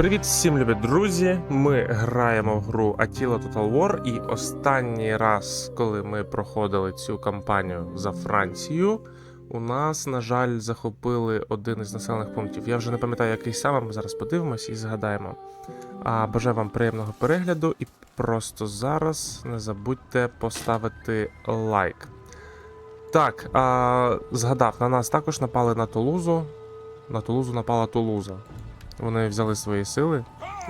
Привіт всім любі друзі! Ми граємо в гру Attila Total War, і останній раз, коли ми проходили цю кампанію за Францію, у нас, на жаль, захопили один із населених пунктів. Я вже не пам'ятаю, який саме, ми зараз подивимось і згадаємо. А бажаю вам приємного перегляду і просто зараз не забудьте поставити лайк. Так, а, згадав, на нас також напали на Тулузу. На Тулузу напала Тулуза. Вони взяли свої сили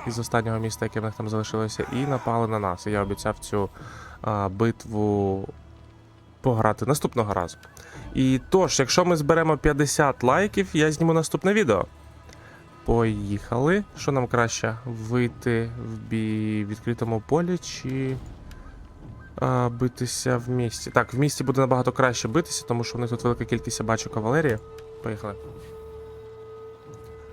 із останнього міста, яке в них там залишилося, і напали на нас. Я обіцяв цю а, битву пограти наступного разу. І тож, якщо ми зберемо 50 лайків, я зніму наступне відео. Поїхали. Що нам краще? Вийти в бій відкритому полі чи а, битися в місті? Так, в місті буде набагато краще битися, тому що в них тут велика кількість бачу кавалерії. Поїхали.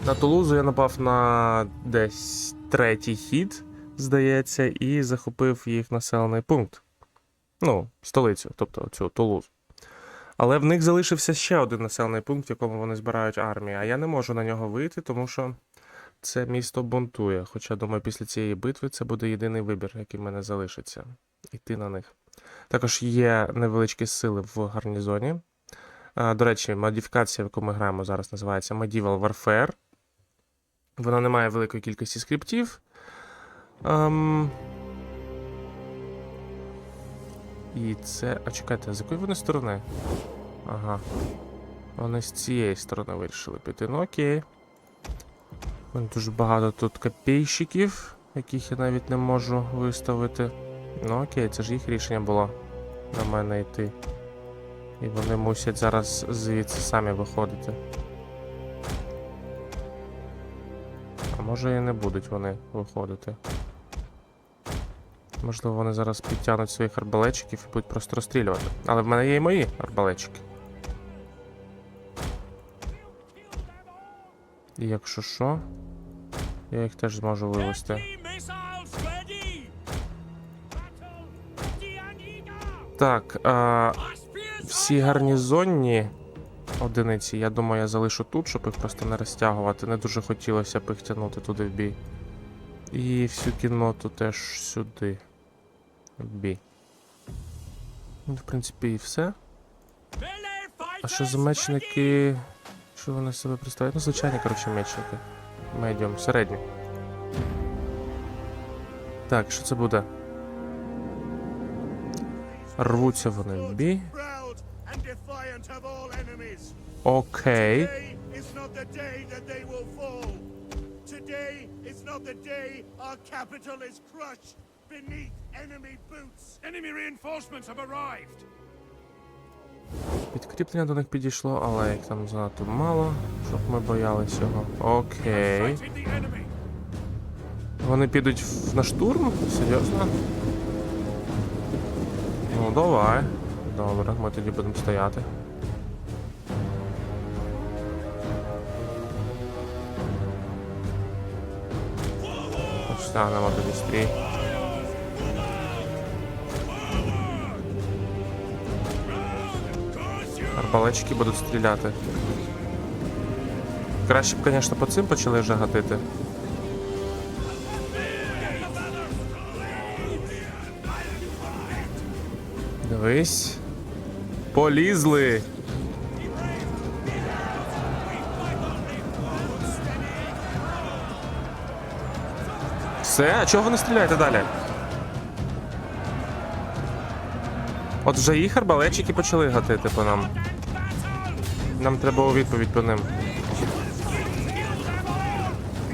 На Тулузу я напав на десь третій хід, здається, і захопив їх населений пункт. Ну, столицю, тобто цю Тулузу. Але в них залишився ще один населений пункт, в якому вони збирають армію, а я не можу на нього вийти, тому що це місто бунтує. Хоча, думаю, після цієї битви це буде єдиний вибір, який в мене залишиться. Іти на них. Також є невеличкі сили в гарнізоні. До речі, модифікація, в яку ми граємо зараз, називається Medieval Warfare. Вона не має великої кількості скриптів. Ем... І це. А чекайте, з якої вони сторони? Ага. Вони з цієї сторони вирішили піти. Ну окей. Мене дуже багато тут копійщиків, яких я навіть не можу виставити. Ну окей, це ж їх рішення було на мене йти. І вони мусять зараз звідси самі виходити. Може і не будуть вони виходити. Можливо, вони зараз підтягнуть своїх арбалетчиків і будуть просто розстрілювати. Але в мене є і мої арбалетчики. І якщо що, я їх теж зможу вивести. Так, а, всі гарнізонні одиниці, я думаю, я залишу тут, щоб їх просто не розтягувати. Не дуже хотілося б їх тягнути туди в бій. І всю кінноту теж сюди. В бій. Ну, в принципі, і все. А що за мечники? Що вони себе представляють? Ну, звичайні, коротше, мечники. Медіум, середні. Так, що це буде? Рвуться вони в бій. Окей. Today is not the day that they will fall. Today is not the day our capital is crushed beneath enemy boots. Enemy reinforcements have arrived. Підкріплення до них підійшло, але їх там занадто мало, щоб ми боялися його. Окей. Вони підуть на штурм? Серйозно? Ну, давай. Добре, ми тоді будемо стояти. Станемо тоді стрій. Арбалетчики будуть стріляти. Краще б, звісно, по цим почали вже гатити. Дивись. Полізли. Все, а чого ви не стріляєте далі? От вже їх арбалетчики почали гатити по нам. Нам треба у відповідь по ним.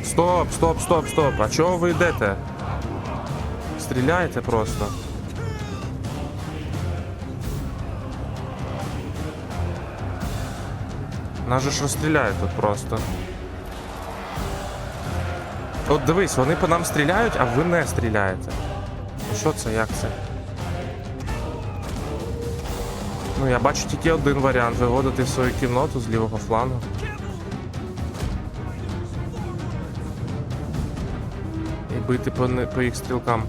Стоп, стоп, стоп, стоп. А чого ви йдете? Стріляйте просто. Нас же ж розстріляють тут просто. От дивись, вони по нам стріляють, а ви не стріляєте. Що це, як це? Ну, я бачу тільки один варіант виводити в свою кімнату з лівого флангу. І бити по, по їх стрілкам.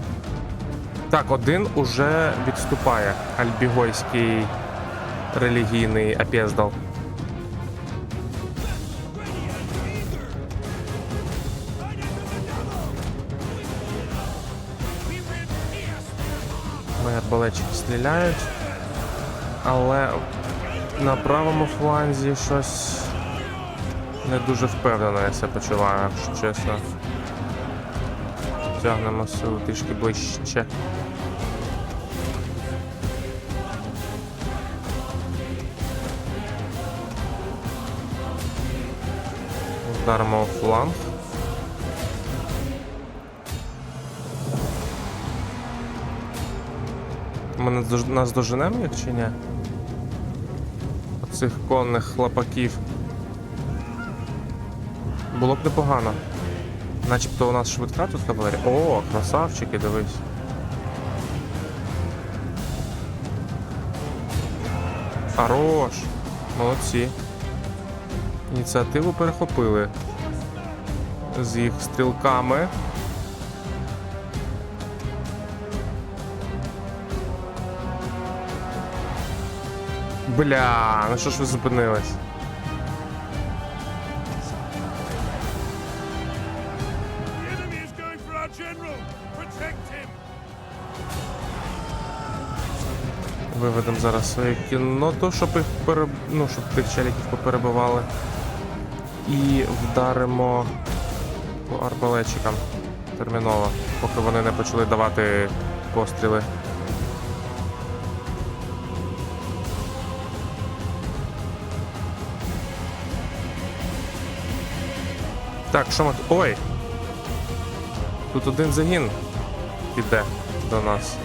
Так, один уже відступає. Альбігойський релігійний апездал. Стріляють. Але на правому фланзі щось не дуже впевнено я себе почуваю, якщо чесно. Тягнемо силу трішки ближче. Вдаримо у фланг. Ми наздож- наздоженемо їх чи ні? Оцих конних хлопаків. Було б непогано. Начебто у нас швидка тут кавалерія. О, красавчики, дивись. Хорош. Молодці. Ініціативу перехопили. З їх стрілками. Бля, ну що ж ви зупинились? Виведемо зараз своє кінноту, щоб їх пере... ну, щоб тих челіків поперебивали. І вдаримо по арбалетчикам терміново, поки вони не почали давати постріли. Так, що ми. Ой! Тут один загін піде до нас.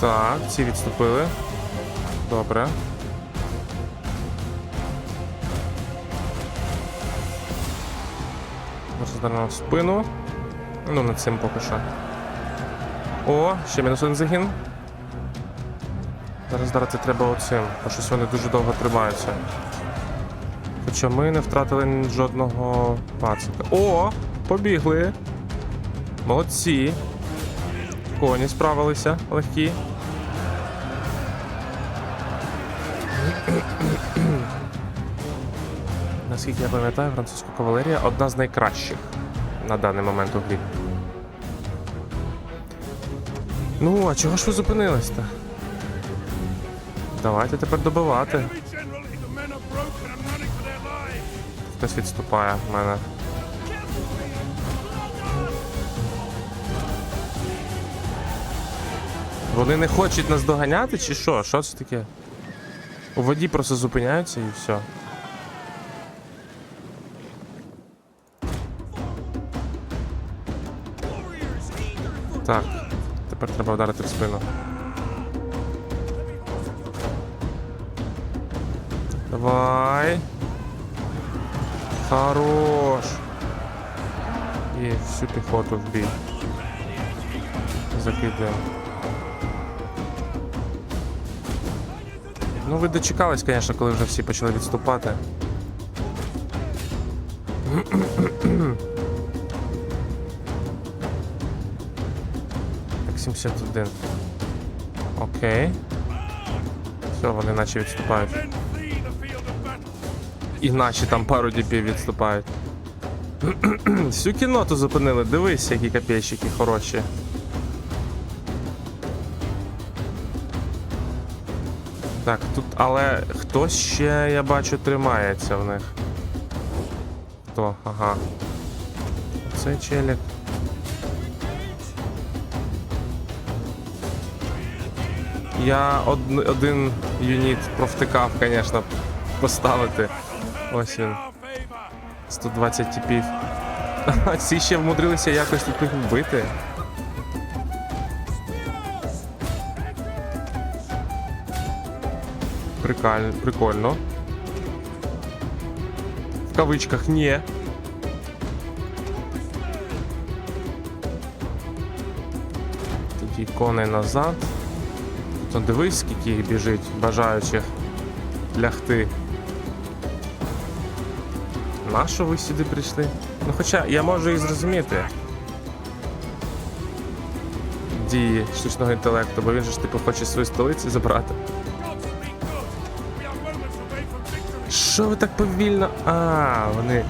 Так, ці відступили. Добре. Роздаримо в спину. Ну, над цим поки що. О, ще мінус один загін. Зараз дарити треба оцим, бо щось вони дуже довго тримаються. Хоча ми не втратили жодного пацика. О! Побігли! Молодці! Коні справилися легкі. Наскільки я пам'ятаю, французька кавалерія одна з найкращих на даний момент у грі. Ну, а чого ж ви зупинились-то? Давайте тепер добивати. Хтось відступає в мене. Вони не хочуть нас доганяти, чи що? Що це таке? У воді просто зупиняються і все. Так, тепер треба вдарити в спину. Давай. Хорош. І всю піхоту в бій. Закидуємо. Ну, ви дочекались, звісно, коли вже всі почали відступати. Так, 71. Окей. Все, вони наче відступають. І наші там пару діпів відступають. Всю кінноту зупинили. Дивись, які копійщики хороші. Так, тут, але хтось ще, я бачу, тримається в них. Хто? Ага. Цей челік. Я од- один юніт провтикав, звісно, поставити. Ось він. 120 типів. А ці ще вмудрилися якось тут їх вбити. Прикольно. Прикольно. В кавичках ні. Тоді коней назад. Тут дивись, скільки їх біжить, бажаючих лягти. Нащо ви сюди прийшли? Ну хоча я можу і зрозуміти. Дії штучного інтелекту, бо він же ж типу хоче свою столицю забрати. Що ви так повільно? А, вони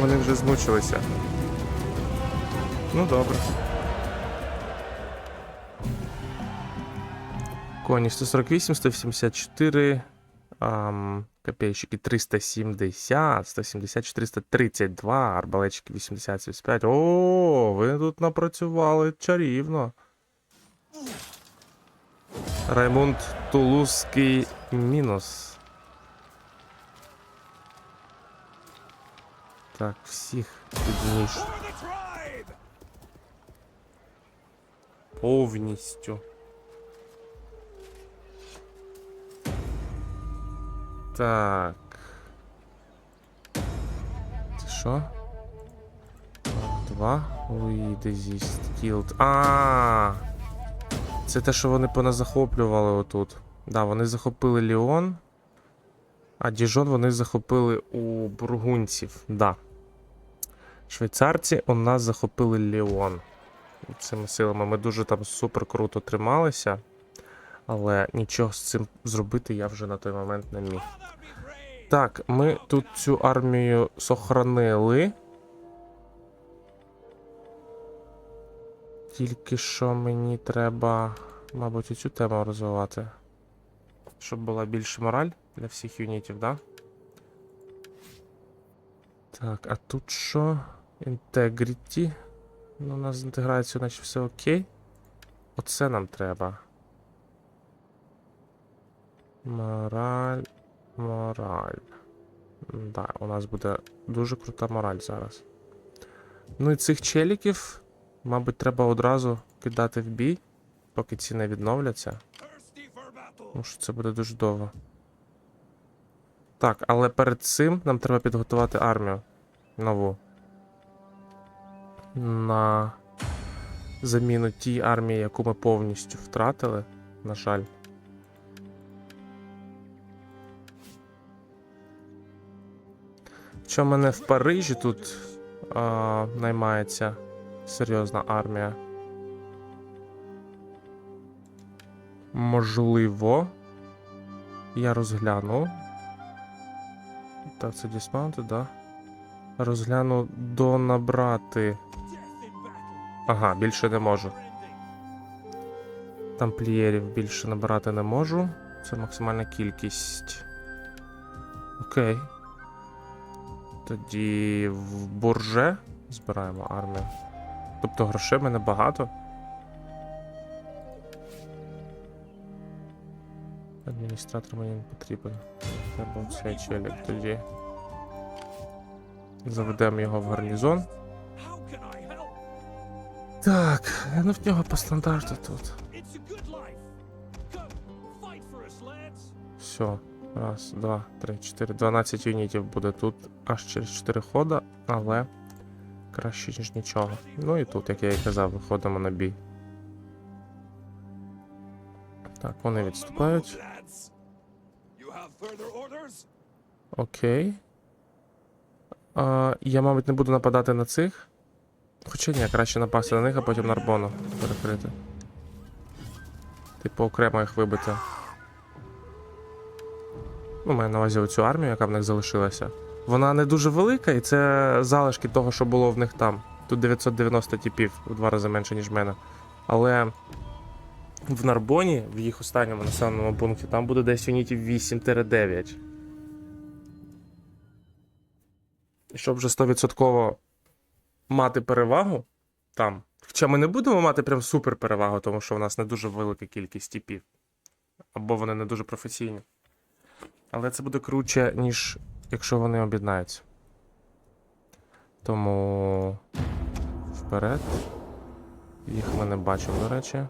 Вони вже змучилися. Ну добре. Коні 148, 184, ам, копейщики 370, 170, 432, арбалетчики 80, 75. О, ви тут напрацювали чарівно. Раймунд Тулузький мінус. Так, всіх підніж повністю. Так. Це що? Два. Ой, дезіст кілд. А. Це те, що вони поназахоплювали отут. Да, вони захопили Ліон. А Діжон вони захопили у бургунців. Да. Швейцарці у нас захопили Ліон. Цими силами ми дуже там супер круто трималися. Але нічого з цим зробити я вже на той момент не міг. Так, ми тут цю армію сохранили. Тільки що мені треба, мабуть, цю тему розвивати. Щоб була більша мораль для всіх юнітів, да? Так, а тут що? Integrity. Ну, у нас з інтеграцією, наче все окей. Оце нам треба. Мораль. Мораль. Да, у нас буде дуже крута мораль зараз. Ну і цих челіків, мабуть, треба одразу кидати в бій, поки ці не відновляться. Тому що це буде дуже довго. Так, але перед цим нам треба підготувати армію нову. На заміну тій армії, яку ми повністю втратили, на жаль. Що в мене в Парижі тут а, наймається серйозна армія. Можливо. Я розгляну. Так, це Dismounted, да. Розгляну до набрати. Death in battle! Ага, більше не можу. Тамплієрів більше набирати не можу. Це максимальна кількість. Окей. Тоді в Бурже збираємо армію. Тобто грошей мене багато. Адміністратор мені не потрібен. Треба цей челік тоді. Заведемо його в гарнізон. Так, ну в нього по стандарту тут. Все. Раз, два, три, чотири. 12 юнітів буде тут аж через 4 хода, але краще, ніж нічого. Ну і тут, як я і казав, виходимо на бій. Так, вони відступають. Окей. А, я, мабуть, не буду нападати на цих. Хоча ні, краще напасти на них, а потім на Арбону перекрити. Типу, окремо їх вибити. Ну, маю на увазі оцю армію, яка в них залишилася. Вона не дуже велика, і це залишки того, що було в них там. Тут 990 типів, в два рази менше, ніж в мене. Але в Нарбоні, в їх останньому населеному пункті, там буде десь юнітів 8-9. І щоб вже 100% мати перевагу там. Хоча ми не будемо мати прям супер перевагу, тому що в нас не дуже велика кількість типів. Або вони не дуже професійні. Але це буде круче, ніж якщо вони об'єднаються. Тому вперед. Їх ми не бачимо, до речі.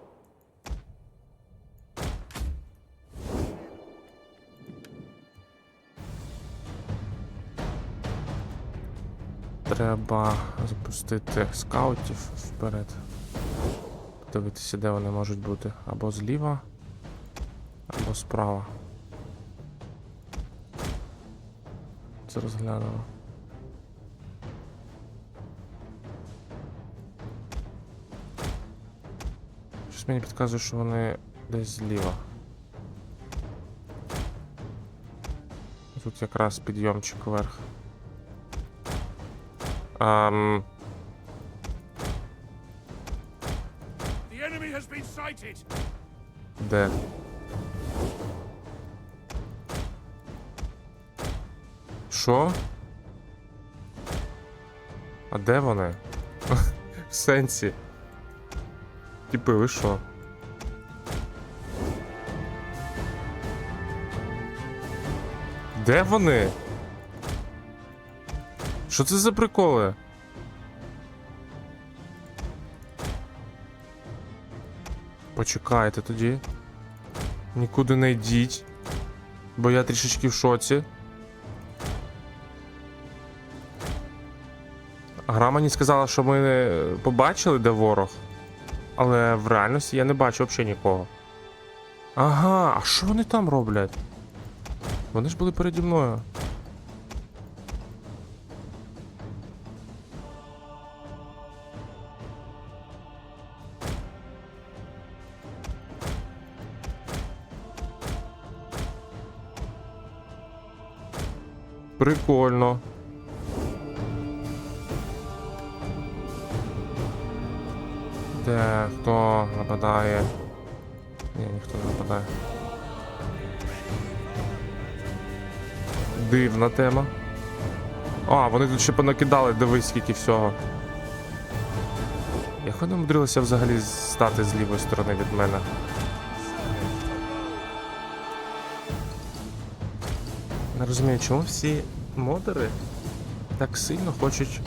Треба запустити скаутів вперед. Подивитися, де вони можуть бути. Або зліва, або справа. Це розглянемо. Щось мені підказує, що вони десь зліва. Тут якраз підйомчик вверх. Sighted. де? Що? А де вони? В сенсі. Типи, ви що? Де вони? Що це за приколи? Почекайте тоді. Нікуди не йдіть. Бо я трішечки в шоці. Гра мені сказала, що ми е, побачили, де ворог. Але в реальності я не бачу взагалі нікого. Ага, а що вони там роблять? Вони ж були переді мною. Прикольно. Де хто нападає? Ні, ніхто не нападає. Дивна тема. А, вони тут ще понакидали, дивись, скільки всього. Як вони умудрилися взагалі стати з лівої сторони від мене? Не розумію, чому всі модери так сильно хочуть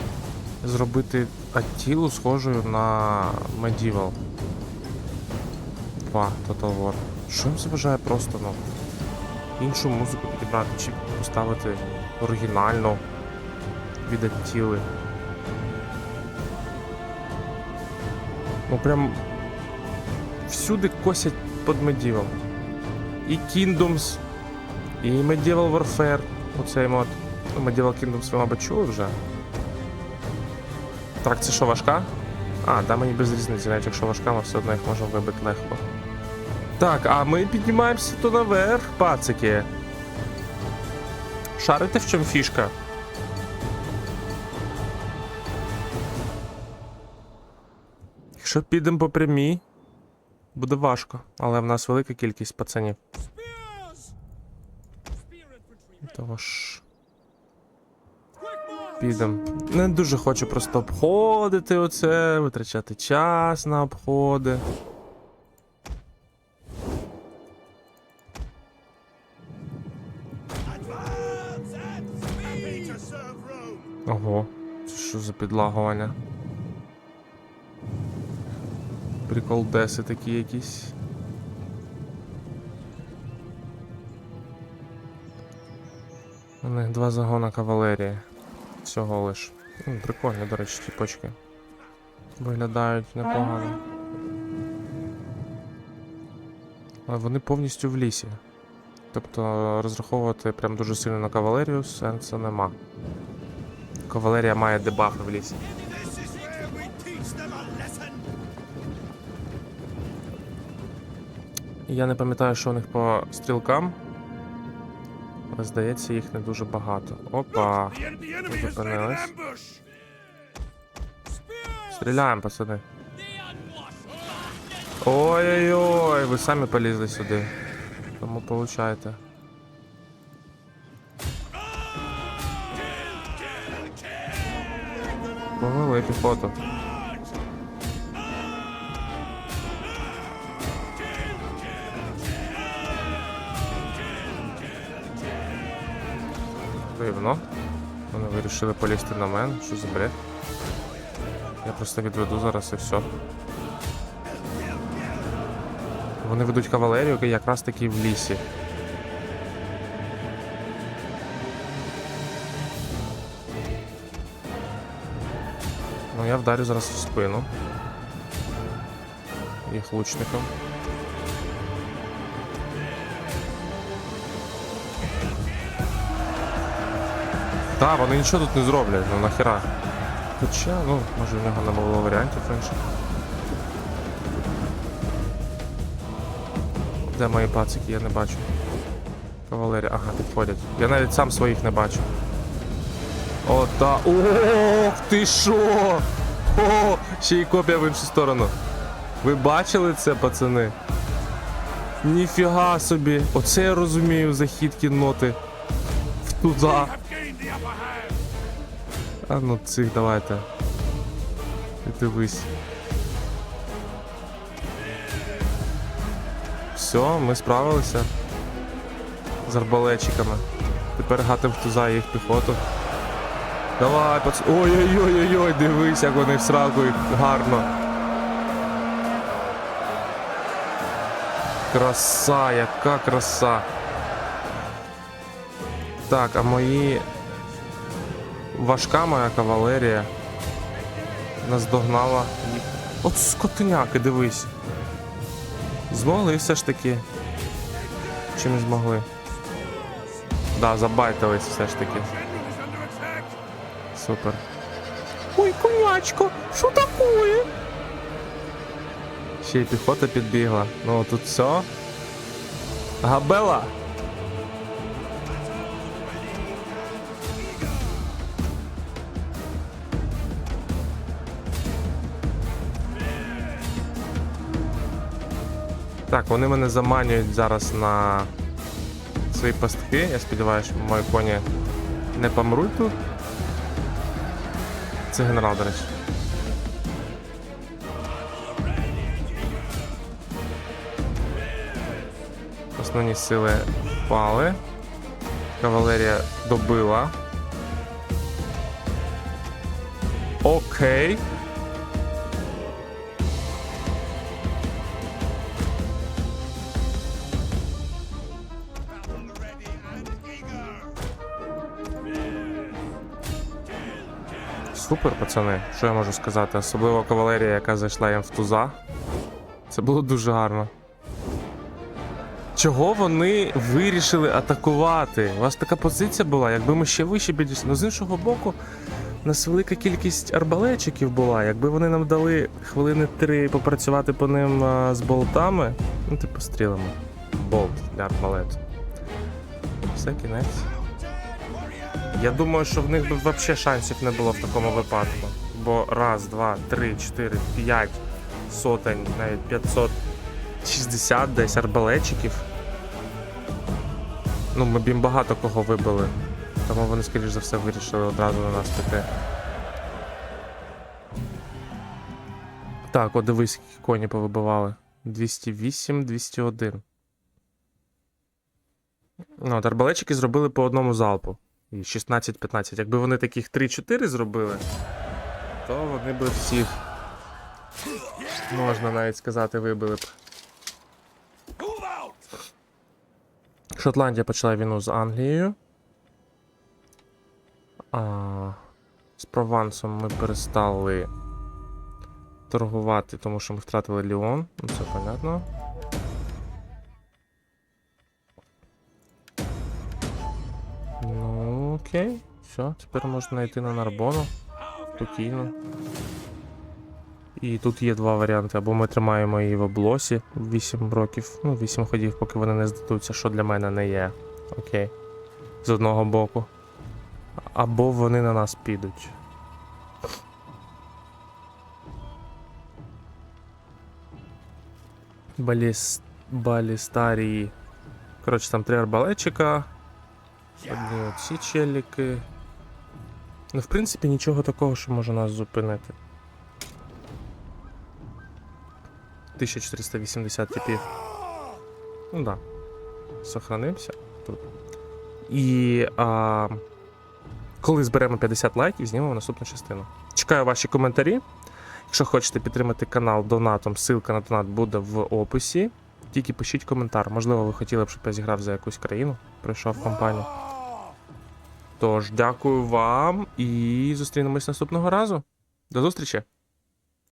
зробити Аттілу схожою на Medieval 2 Total War. Що їм заважає просто ну, іншу музику підібрати чи поставити оригінальну від Аттіли? Ну прям всюди косять під Medieval. І Kingdoms, і Medieval Warfare. Оцей мод. Ну, Medieval Kingdoms ви, мабуть, чули вже. Так, це що, важка? А, да, мені без різниці, навіть якщо важка, ми все одно їх можемо вибити легко. Так, а ми піднімаємося то наверх, пацики. Шарите в чому фішка? Якщо підемо по прямій, буде важко, але в нас велика кількість пацанів. Того ж. Quick march! Підем. Не дуже хочу просто обходити оце, витрачати час на обходи. Ого, це що за підлагування? Прикол деси такі якісь. У них два загона кавалерії. Всього лиш. М, Прикольні, до речі, ті почки. Виглядають непогано. Але вони повністю в лісі. Тобто розраховувати прям дуже сильно на кавалерію сенсу нема. Кавалерія має дебафи в лісі. Я не пам'ятаю, що у них по стрілкам. Здається, їх не дуже багато. Опа. Зупинились. Стріляємо, пацани. Ой-ой-ой, ви самі полізли сюди. Тому получайте. Повели піхоту. Дивно. Вони вирішили полізти на мене. Що за бред? Я просто відведу зараз і все. Вони ведуть кавалерію, якраз таки в лісі. Ну, я вдарю зараз в спину. Їх лучником. Так, вони нічого тут не зроблять, ну нахера. Хоча, ну, може в нього не було варіантів інших. Де мої пацики, я не бачу. Кавалерія, ага, підходять. Я навіть сам своїх не бачу. Ота. Ох, ти що? О, ще й копія в іншу сторону. Ви бачили це, пацани? Ніфіга собі. Оце я розумію захід кінноти. В туза. А ну цих давайте. Дивись. Все, ми справилися. З арбалетчиками. Тепер гатим туза їх піхоту. Давай, пац. Ой-ой-ой-ой, дивись, як вони в сраку їх гарно. Краса, яка краса. Так, а мої важка моя кавалерія наздогнала їх. От скотиняки, дивись. Змогли все ж таки. Чи не змогли? Да, забайтились все ж таки. Супер. Ой, конячко, що таке? Ще й піхота підбігла. Ну тут все. Габела! Так, вони мене заманюють зараз на свої пастки. Я сподіваюся, що мої коні не помруть тут. Це генерал, до речі. Основні сили впали. Кавалерія добила. Окей. Супер, пацани. Що я можу сказати? Особливо кавалерія, яка зайшла їм в туза. Це було дуже гарно. Чого вони вирішили атакувати? У вас така позиція була, якби ми ще вище підійшли. Ну, з іншого боку, у нас велика кількість арбалетчиків була. Якби вони нам дали хвилини три попрацювати по ним а, з болтами, ну, типу стрілами. Болт для арбалету. Все, кінець. Я думаю, що в них би взагалі шансів не було в такому випадку. Бо раз, два, три, чотири, п'ять сотень, навіть 560 десь арбалетчиків. Ну, ми б їм багато кого вибили. Тому вони, скоріш за все, вирішили одразу на нас піти. Так, от дивись, які коні повибивали. 208, 201. Ну, от арбалетчики зробили по одному залпу. І 16-15. Якби вони таких 3-4 зробили, то вони б всіх, можна навіть сказати, вибили б. Шотландія почала війну з Англією. А, з Провансом ми перестали торгувати, тому що ми втратили Ліон. Ну, це понятно. Окей. Все, тепер можна йти на Нарбону. Спокійно. І тут є два варіанти. Або ми тримаємо її в облосі 8 років, ну 8 ходів, поки вони не здадуться, що для мене не є. Окей. З одного боку. Або вони на нас підуть. Баліс... Балістарії. Коротше, там три арбалетчика. Одні оці челіки. Ну, в принципі, нічого такого, що може нас зупинити. 1480 типів. Ну да. Сохранимося тут. І а, коли зберемо 50 лайків, знімемо наступну частину. Чекаю ваші коментарі. Якщо хочете підтримати канал донатом, ссылка на донат буде в описі. Тільки пишіть коментар. Можливо, ви хотіли б, щоб я зіграв за якусь країну, пройшов кампанію. Тож, дякую вам і зустрінемось наступного разу. До зустрічі!